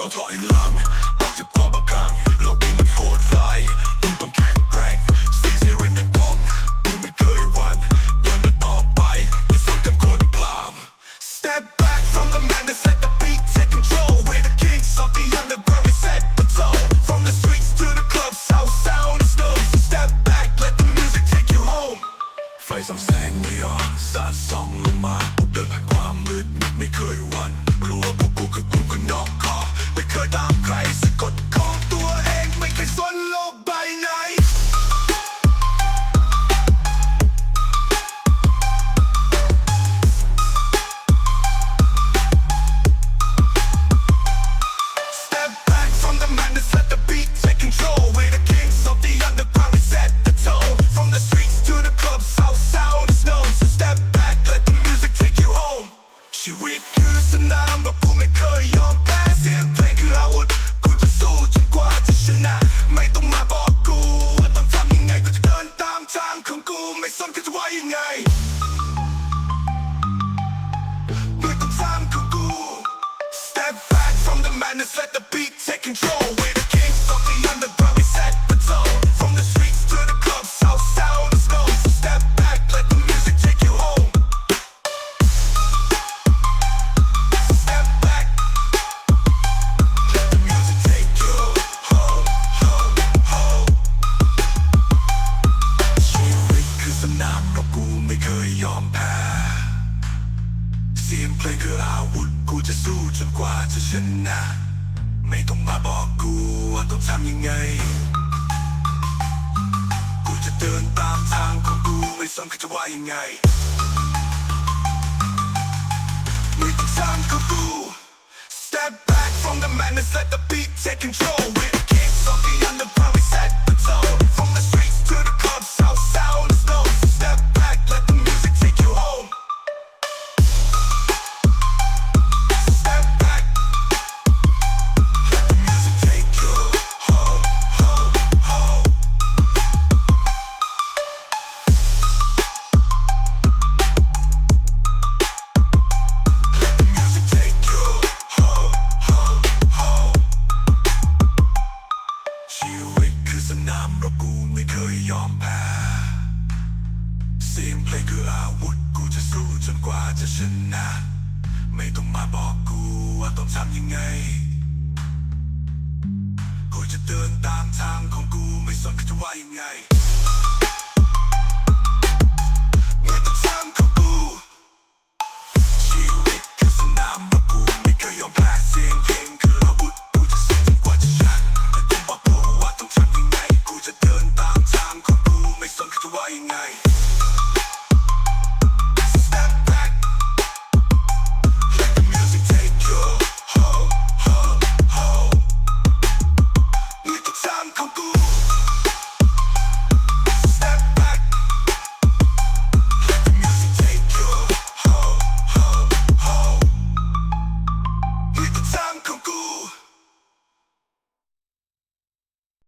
ต้องถอยหลังออกจากความบังคับโลกนี้มันโหดร้ายมึงต้องแข็งแกร่งสิ่งที่เรียนในป้องมึงไม่เคยหวั่นเดินมันต่อไปไม่สนกับคนเปล่า Step back from the man that set the beat, take control. We're the kings of the underground, we set the tone. From the streets to the clubs, south sound is known. Step back, let the music take you home. ไฟส่องแสงไม่ยอมสาดส่องลงมาเดินผ่านความมืดมิดไม่เคยหวันรู้ว่าพวกกูคือกูคือนอก ชีวิตคือสนามแบบกูไม่เคยยอมแพ้เสียงเพลงคืออาวุธกูจะสู้จนกว่าจะชนะ ไม่ต้องมาบอกกูว่าต้องทำยังไงกูจะเดินตามทางของกูไม่สนก็จะว่ายังไง นามรบกูไม่เคยยอมแพ้ เสียงเพลงคืออาวุธกูจะสู้จนกว่าจะชนะ ไม่ต้องมาบอกกูว่าต้องทำยังไง กูจะเดินตามทางของกูไม่สนเขาจะว่ายังไงไม่ต้องทางของกู Step back from the madness let the beat take control นามรบกูไม่เคยยอมแพ้ เสียงเพลงคืออาวุธกูจะสู้จนกว่าจะชนะ ไม่ต้องมาบอกกูว่าต้องทำยังไง กูจะเดินตามทางของกูไม่สนเขาจะว่ายังไง by night.